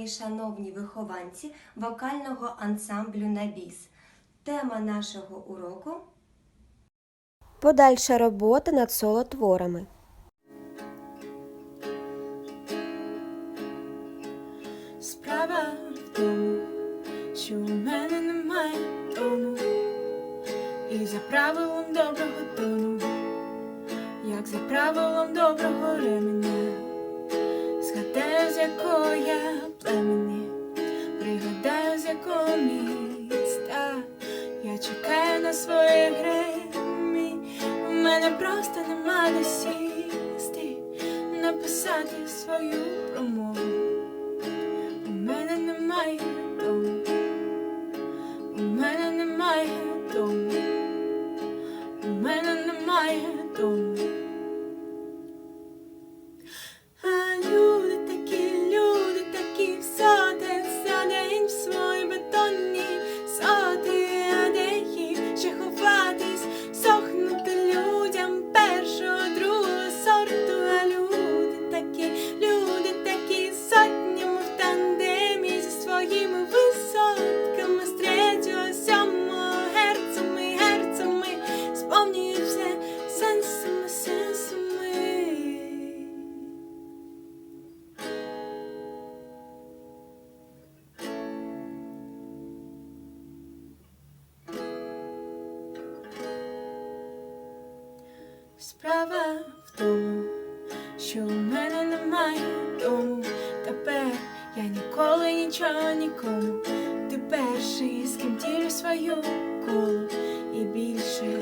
мої шановні вихованці вокального ансамблю Набіс. Тема нашого уроку Подальша робота над солотворами. Справа в тому, що у мене немає дому, і за правилом доброго тону, як за правилом доброго ременя, згадаю, з якого я племені, пригадаю, з якого міста я чекаю на своє гремі, у мене просто нема де сісти, написати свою промову. Справа в тому, що у мене немає дому. Тепер я ніколи нічого нікому. Ти перший, з ким ділю свою колу і більше.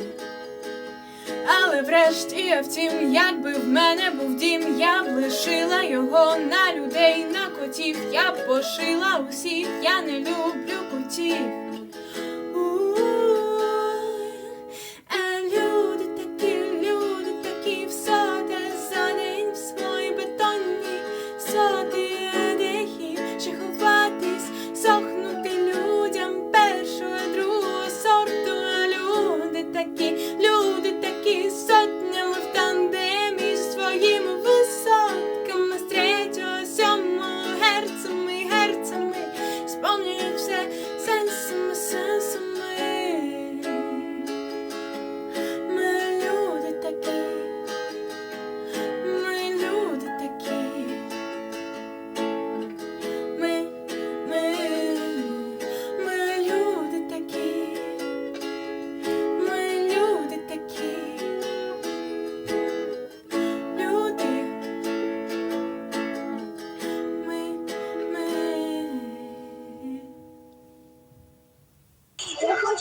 Але врешті, я втім, якби в мене був дім, я б лишила його на людей, на котів. Я б пошила усіх, я не люблю котів.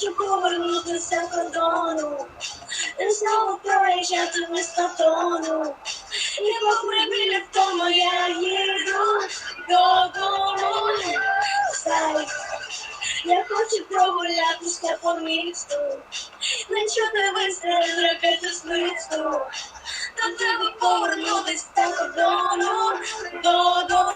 Хочу повернутися кордону, знову проїжджати в місто тону. І попри біля втому я їду додому. Зай, я хочу прогулятися по місту, не чути вистріли ракети свисту. До тебе повернутися кордону, додому.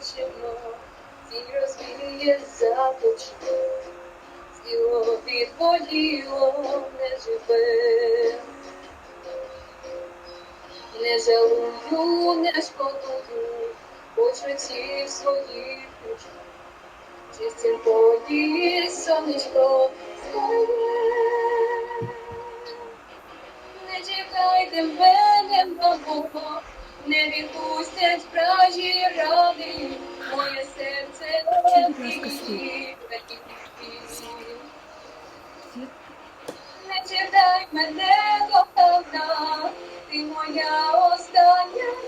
Бачимо, тінь розвіє започне, тіло відболіло, не живе. Не жалую, не шкодую, почуттів своїх душ. Чистім полі сонечко стає. Не чекайте мене, мамо, не відпустять вражі серце ласка, світ. Не читай мене, кохана, ти моя остання.